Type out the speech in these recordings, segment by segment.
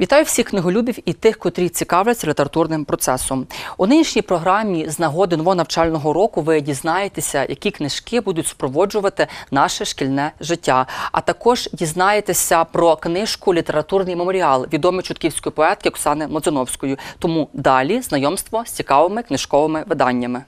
Вітаю всіх книголюбів і тих, котрі цікавляться літературним процесом. У нинішній програмі з нагоди нового навчального року ви дізнаєтеся, які книжки будуть супроводжувати наше шкільне життя. А також дізнаєтеся про книжку Літературний меморіал відомої чутківської поетки Оксани Модзановської. Тому далі знайомство з цікавими книжковими виданнями.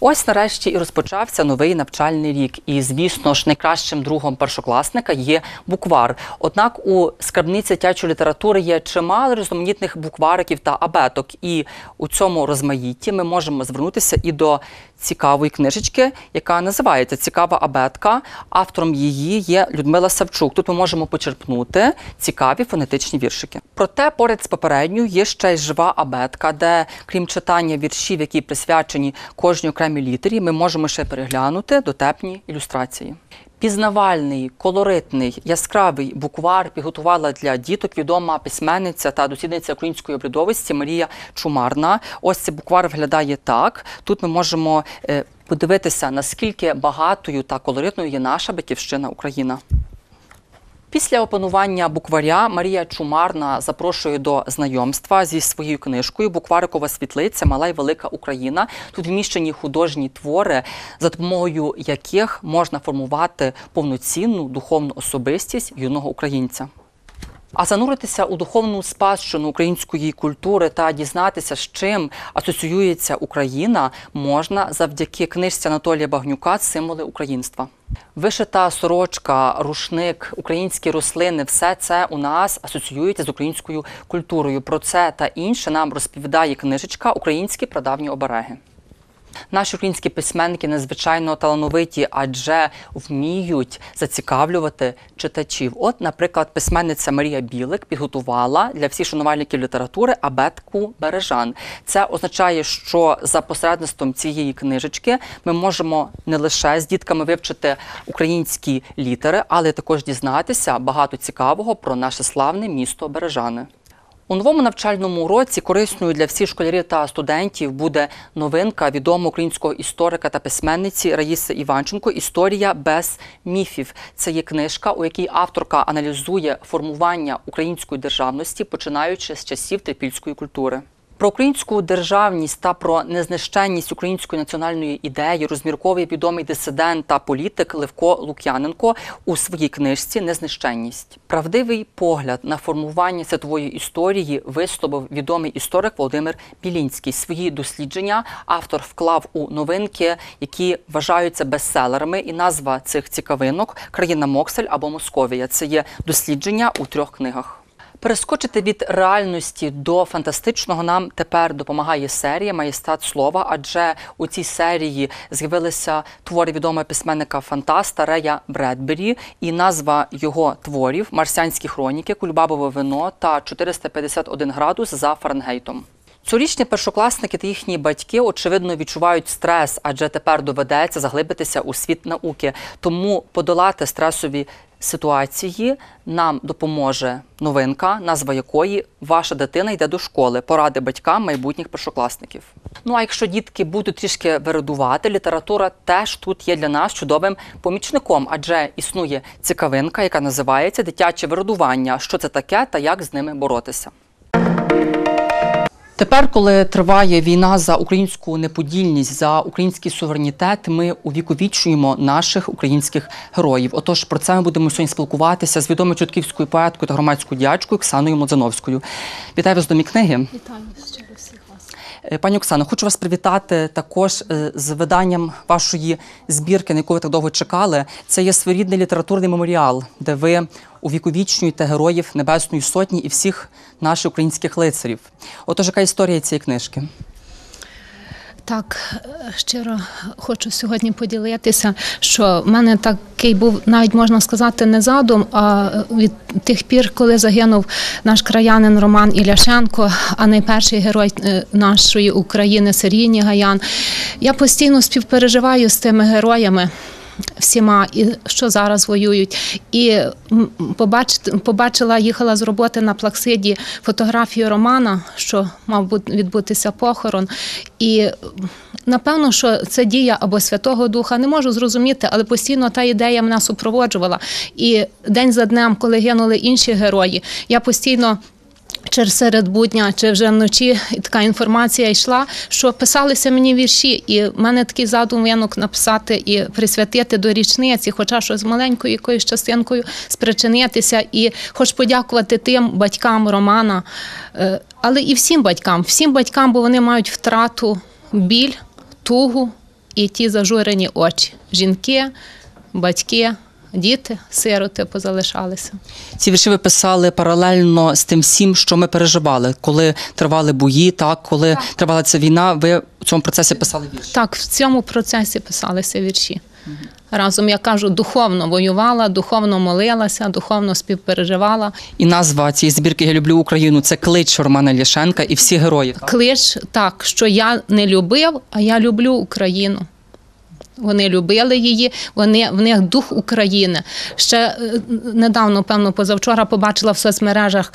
Ось нарешті і розпочався новий навчальний рік. І, звісно ж, найкращим другом першокласника є буквар. Однак у скарбниці тячої літератури є чимало різноманітних буквариків та абеток. І у цьому розмаїтті ми можемо звернутися і до цікавої книжечки, яка називається Цікава абетка. Автором її є Людмила Савчук. Тут ми можемо почерпнути цікаві фонетичні віршики. Проте поряд з попередньою є ще й жива абетка, де, крім читання віршів, які присвячені кожній окремій літері, ми можемо ще переглянути дотепні ілюстрації. Пізнавальний, колоритний, яскравий буквар підготувала для діток відома письменниця та дослідниця української обрядовості Марія Чумарна. Ось цей буквар виглядає так. Тут ми можемо е, подивитися, наскільки багатою та колоритною є наша батьківщина Україна. Після опанування букваря Марія Чумарна запрошує до знайомства зі своєю книжкою Букварикова світлиця Мала й велика Україна. Тут вміщені художні твори, за допомогою яких можна формувати повноцінну духовну особистість юного українця. А зануритися у духовну спадщину української культури та дізнатися, з чим асоціюється Україна, можна завдяки книжці Анатолія Багнюка Символи українства. Вишита сорочка, рушник, українські рослини все це у нас асоціюється з українською культурою. Про це та інше нам розповідає книжечка Українські прадавні обереги. Наші українські письменники надзвичайно талановиті, адже вміють зацікавлювати читачів. От, наприклад, письменниця Марія Білик підготувала для всіх шанувальників літератури абетку Бережан. Це означає, що за посередництвом цієї книжечки ми можемо не лише з дітками вивчити українські літери, але також дізнатися багато цікавого про наше славне місто Бережани. У новому навчальному році корисною для всіх школярів та студентів буде новинка відомого українського історика та письменниці Раїси Іванченко Історія без міфів. Це є книжка, у якій авторка аналізує формування української державності, починаючи з часів трипільської культури. Про українську державність та про незнищенність української національної ідеї розмірковує відомий дисидент та політик Левко Лук'яненко у своїй книжці Незнищенність. Правдивий погляд на формування світової історії висловив відомий історик Володимир Білінський. Свої дослідження автор вклав у новинки, які вважаються бестселерами, і назва цих цікавинок Країна Моксель або Московія. Це є дослідження у трьох книгах. Перескочити від реальності до фантастичного нам тепер допомагає серія Маєстат слова, адже у цій серії з'явилися твори відомого письменника Фантаста Рея Бредбері, і назва його творів Марсіанські хроніки, Кульбабове вино та 451 градус за Фаренгейтом. Цьогорічні першокласники та їхні батьки очевидно відчувають стрес, адже тепер доведеться заглибитися у світ науки. Тому подолати стресові ситуації нам допоможе новинка, назва якої ваша дитина йде до школи, поради батькам майбутніх першокласників. Ну а якщо дітки будуть трішки виродувати, література теж тут є для нас чудовим помічником, адже існує цікавинка, яка називається дитяче виродування, Що це таке та як з ними боротися. Тепер, коли триває війна за українську неподільність, за український суверенітет, ми увіковічуємо наших українських героїв. Отож, про це ми будемо сьогодні спілкуватися з відомою чутківською поеткою та громадською діячкою Оксаною Модзановською. Вітаю вас до мій книги. Вітаю щиро всіх вас. Е, Пані Оксано, хочу вас привітати також е, з виданням вашої збірки, на яку ви так довго чекали. Це є своєрідний літературний меморіал, де ви увіковічнюєте героїв Небесної Сотні і всіх наших українських лицарів. Отож, яка історія цієї книжки? Так, е, щиро хочу сьогодні поділитися, що в мене такий був, навіть можна сказати, не задум, а від тих пір, коли загинув наш краянин Роман Іляшенко, а найперший герой е, нашої України Сергій Нігаян. Я постійно співпереживаю з тими героями. Всіма, і що зараз воюють. І побачити, побачила, їхала з роботи на Плаксиді фотографію Романа, що мав відбутися похорон. І напевно, що це дія або Святого Духа, не можу зрозуміти, але постійно та ідея мене супроводжувала. І день за днем, коли гинули інші герої, я постійно. Чи серед будня, чи вже вночі така інформація йшла, що писалися мені вірші, і в мене такий задум винок написати і присвятити до річниці, хоча що з маленькою якоюсь частинкою спричинитися, і хоч подякувати тим батькам Романа, е, але і всім батькам, всім батькам, бо вони мають втрату, біль, тугу і ті зажурені очі. Жінки, батьки, діти, сироти позалишалися. Ці вірші ви писали паралельно з тим всім, що ми переживали, коли тривали бої, так коли тривала ця війна. Ви у цьому процесі писали вірші. Так, в цьому процесі писалися вірші. Разом я кажу, духовно воювала, духовно молилася, духовно співпереживала. І назва цієї збірки Я люблю Україну це клич Романа Ляшенка і всі герої. Так? Клич так, що я не любив, а я люблю Україну. Вони любили її, вони, в них дух України. Ще е, недавно, певно, позавчора побачила в соцмережах.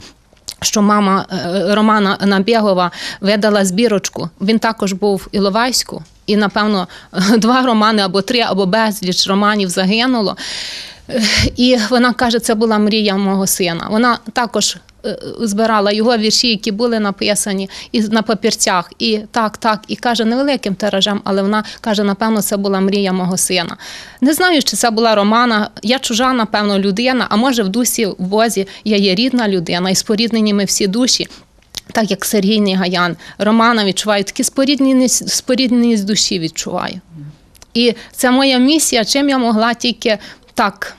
Що мама е, Романа Набєгова видала збірочку. Він також був в Іловайську, і, напевно, два романи або три, або безліч романів загинуло. І вона каже, це була мрія мого сина. Вона також е, збирала його вірші, які були написані і на папірцях. І так, так, і каже, невеликим тиражем, але вона каже, напевно, це була мрія мого сина. Не знаю, чи це була Романа. Я чужа, напевно, людина, а може в дусі в Бозі я є рідна людина, і споріднені ми всі душі. Так як Сергій Негаян, Романа відчуваю, такі спорідненість, спорідненість душі відчуваю. І це моя місія, чим я могла тільки так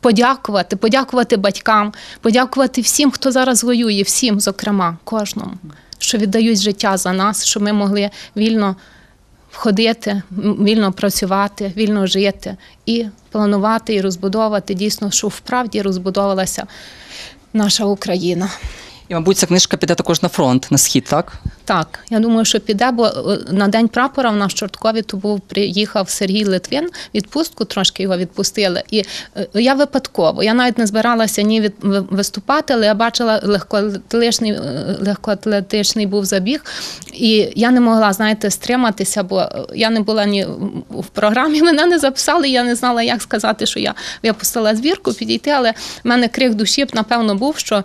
подякувати, подякувати батькам, подякувати всім, хто зараз воює, всім, зокрема, кожному, що віддають життя за нас, щоб ми могли вільно ходити, вільно працювати, вільно жити і планувати і розбудовувати дійсно, що вправді розбудовувалася наша Україна. І, мабуть, ця книжка піде також на фронт, на схід, так? Так, я думаю, що піде, бо е, на день прапора в нас Чорткові то був приїхав Сергій Литвин. Відпустку трошки його відпустили. І е, я випадково. Я навіть не збиралася ні від виступати, але я бачила легкоатлетичний, е, легкоатлетичний був забіг, і я не могла, знаєте, стриматися, бо я не була ні в програмі. Мене не записали. Я не знала, як сказати, що я випустила збірку, підійти, але в мене крик душі, напевно, був, що.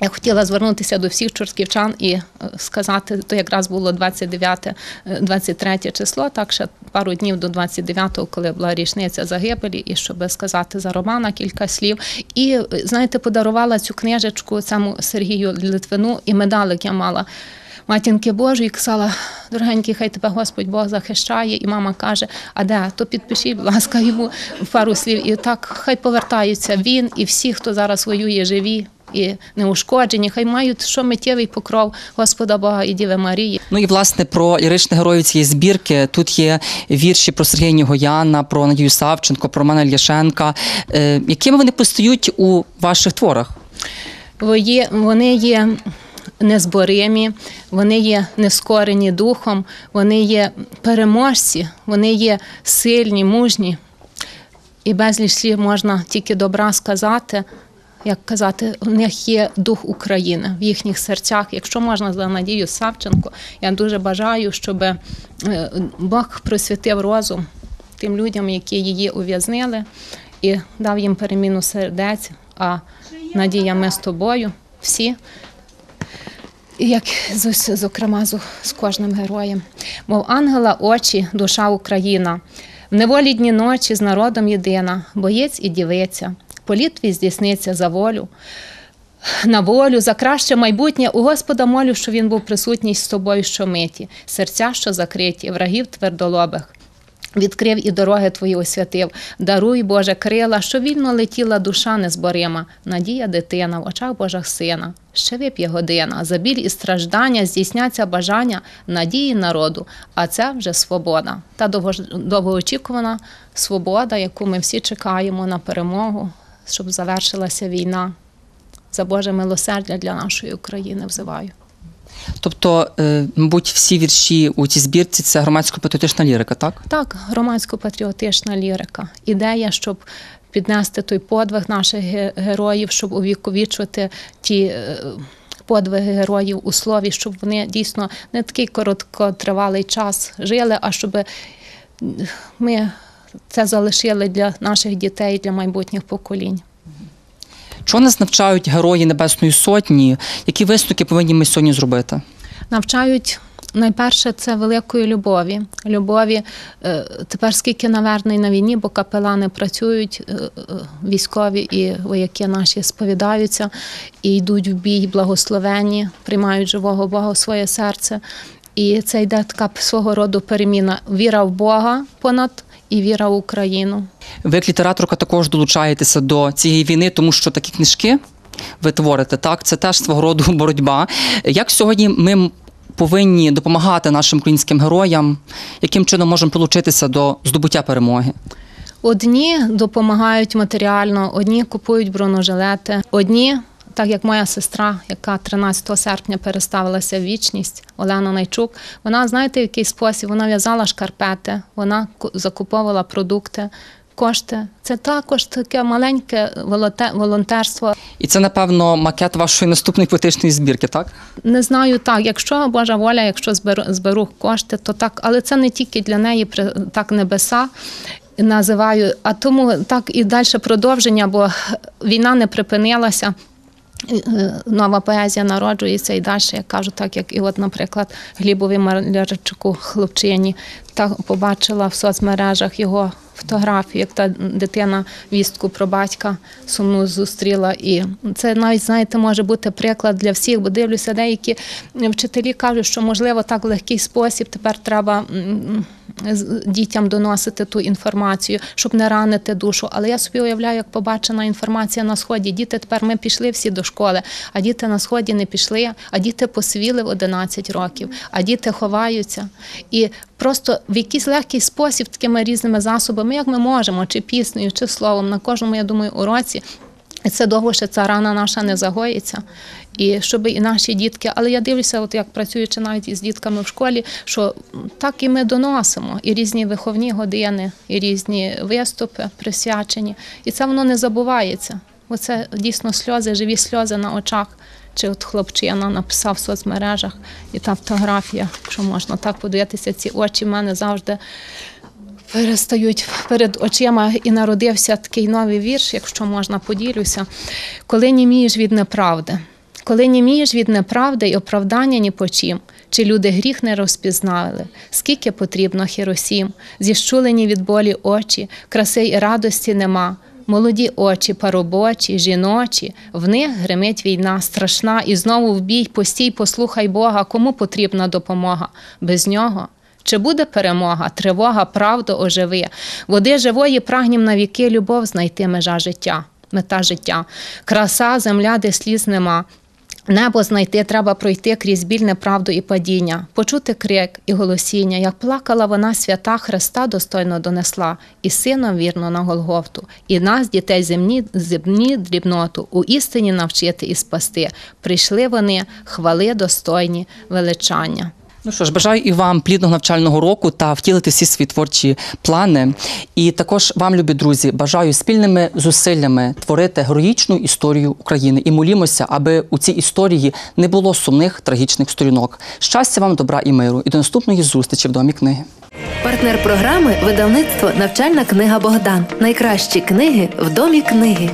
Я хотіла звернутися до всіх чортківчан і е, сказати, то якраз було 29, е, 23 число, так ще пару днів до 29-го, коли була річниця загибелі, і щоб сказати за Романа кілька слів. І е, знаєте, подарувала цю книжечку цьому Сергію Литвину, і медалик я мала. Матінки Божої казала, дорогенький, хай тебе Господь Бог захищає. І мама каже: А де? То підпишіть, будь ласка, йому пару слів. І так хай повертаються він і всі, хто зараз воює, живі і неушкоджені, хай мають що миттєвий покров Господа Бога і Діви Марії. Ну і власне про ліричних героїв цієї збірки. Тут є вірші про Сергія Нігояна, про Надію Савченко, про Романа Ляшенка. Е, якими вони постають у ваших творах? Є- Вони є незборимі, вони є нескорені духом, вони є переможці, вони є сильні, мужні. І безліч слів можна тільки добра сказати. Як казати, у них є дух України в їхніх серцях. Якщо можна за Надію Савченко, я дуже бажаю, щоб е, Бог просвітив розум тим людям, які її ув'язнили, і дав їм переміну сердець. А Надія, ми з тобою всі. Як з зокрема з, з кожним героєм, мов ангела очі, душа Україна, в неволі дні ночі з народом єдина, боєць і дівиця, політ твій здійсниться за волю. На волю, за краще майбутнє у Господа молю, що він був присутній з тобою щомиті, серця, що закриті, врагів твердолобих. Відкрив і дороги твої освятив. Даруй, Боже, крила, що вільно летіла душа незборима, надія дитина в очах Божих сина. Ще вип'є година, за біль і страждання здійсняться бажання надії народу, а це вже свобода. Та довго- довгоочікувана свобода, яку ми всі чекаємо на перемогу, щоб завершилася війна. За Боже милосердя для нашої України взиваю. Тобто, е, мабуть, всі вірші у цій збірці це громадсько-патріотична лірика, так? Так, громадсько-патріотична лірика. Ідея, щоб піднести той подвиг наших героїв, щоб увіковічувати ті. е, Подвиги героїв у слові, щоб вони дійсно не такий короткотривалий час жили, а щоб ми це залишили для наших дітей, для майбутніх поколінь. Чого нас навчають герої Небесної Сотні? Які висновки повинні ми сьогодні зробити? навчають. Найперше це великої любові. Любові е, тепер скільки наверно на війні, бо капелани працюють, е, е, військові і вояки наші сповідаються і йдуть в бій благословені, приймають живого Бога у своє серце. І це йде така свого роду переміна. Віра в Бога понад і віра в Україну. Ви, як літераторка, також долучаєтеся до цієї війни, тому що такі книжки ви творите, так? Це теж свого роду боротьба. Як сьогодні ми повинні допомагати нашим українським героям, яким чином можемо долучитися до здобуття перемоги? Одні допомагають матеріально, одні купують бронежилети, одні. Так як моя сестра, яка 13 серпня переставилася в вічність, Олена Найчук, вона, знаєте, в який спосіб вона в'язала шкарпети, вона закуповувала продукти, кошти. Це також таке маленьке волонтерство. І це, напевно, макет вашої наступної поетичної збірки, так? Не знаю так, якщо Божа воля, якщо зберу, зберу кошти, то так, але це не тільки для неї так небеса. Називаю, а тому так і далі продовження, бо війна не припинилася. Е, Нова поезія народжується і далі, як кажу, так як і от, наприклад, Глібові Малярчуку хлопчині, та побачила в соцмережах його фотографію, як та дитина вістку про батька сумну зустріла. І це навіть, знаєте, може бути приклад для всіх, бо дивлюся, деякі вчителі кажуть, що можливо так в легкий спосіб тепер треба. Дітям доносити ту інформацію, щоб не ранити душу. Але я собі уявляю, як побачена інформація на сході. Діти тепер ми пішли всі до школи, а діти на сході не пішли, а діти посвіли в 11 років, а діти ховаються. І просто в якийсь легкий спосіб, такими різними засобами, як ми можемо, чи піснею, чи словом, на кожному, я думаю, уроці. І це довго ще ця рана наша не загоїться. І щоб і наші дітки, але я дивлюся, от як працюючи навіть із дітками в школі, що так і ми доносимо і різні виховні години, і різні виступи присвячені. І це воно не забувається. Оце дійсно сльози, живі сльози на очах. Чи от хлопчина написав в соцмережах, і та фотографія, якщо можна так подивитися, ці очі в мене завжди перестають перед очима і народився такий новий вірш, якщо можна, поділюся. Коли німієш від неправди, коли німієш від неправди і оправдання ні по чим, чи люди гріх не розпізнали, скільки потрібно хіросім, зіщулені від болі очі, краси і радості нема. Молоді очі, паробочі, жіночі, в них гримить війна страшна, і знову в бій, постій, послухай Бога, кому потрібна допомога. Без нього чи буде перемога, тривога, правду оживи. Води живої прагнім на віки, любов знайти межа життя, мета життя. Краса, земля, де сліз нема. Небо знайти треба пройти крізь біль, неправду і падіння, почути крик і голосіння, як плакала вона свята Христа достойно донесла, і сином вірно на Голгофту, і нас, дітей земні, земні дрібноту, у істині навчити і спасти. Прийшли вони, хвали достойні величання. Ну що ж, бажаю і вам плідного навчального року та втілити всі свої творчі плани. І також вам, любі друзі, бажаю спільними зусиллями творити героїчну історію України і молімося, аби у цій історії не було сумних трагічних сторінок. Щастя вам, добра і миру, і до наступної зустрічі в домі книги. Партнер програми видавництво Навчальна книга Богдан. Найкращі книги в домі книги.